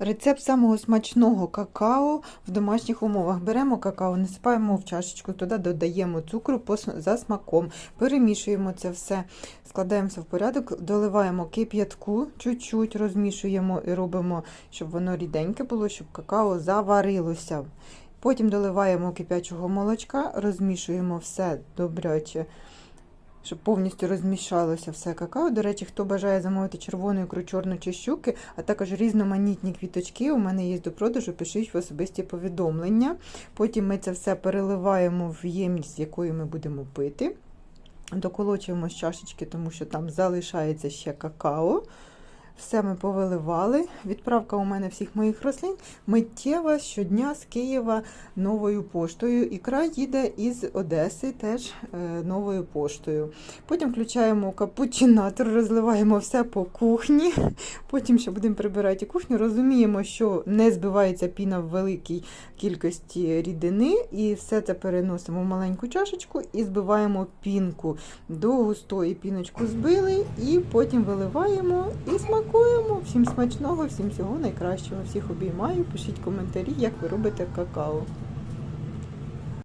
Рецепт самого смачного какао в домашніх умовах. Беремо какао, насипаємо в чашечку, туди додаємо цукру за смаком, перемішуємо це все, складаємо все в порядок, доливаємо кип'ятку, чуть-чуть розмішуємо і робимо, щоб воно ріденьке було, щоб какао заварилося. Потім доливаємо кип'ячого молочка, розмішуємо все добряче щоб повністю розмішалося все какао. До речі, хто бажає замовити червону ікру, чорну чи щуки, а також різноманітні квіточки, у мене є до продажу, пишіть в особисті повідомлення. Потім ми це все переливаємо в ємність, з якою ми будемо пити. Доколочуємо з чашечки, тому що там залишається ще какао. Все ми повиливали. Відправка у мене всіх моїх рослин миттєва щодня з Києва новою поштою. Ікра їде із Одеси теж е, новою поштою. Потім включаємо капучинатор, розливаємо все по кухні. Потім ще будемо прибирати кухню. Розуміємо, що не збивається піна в великій кількості рідини, і все це переносимо в маленьку чашечку і збиваємо пінку до густої піночку збили, і потім виливаємо і смакуємо. Всім смачного, всім всього найкращого. Всіх обіймаю. Пишіть коментарі, як ви робите какао.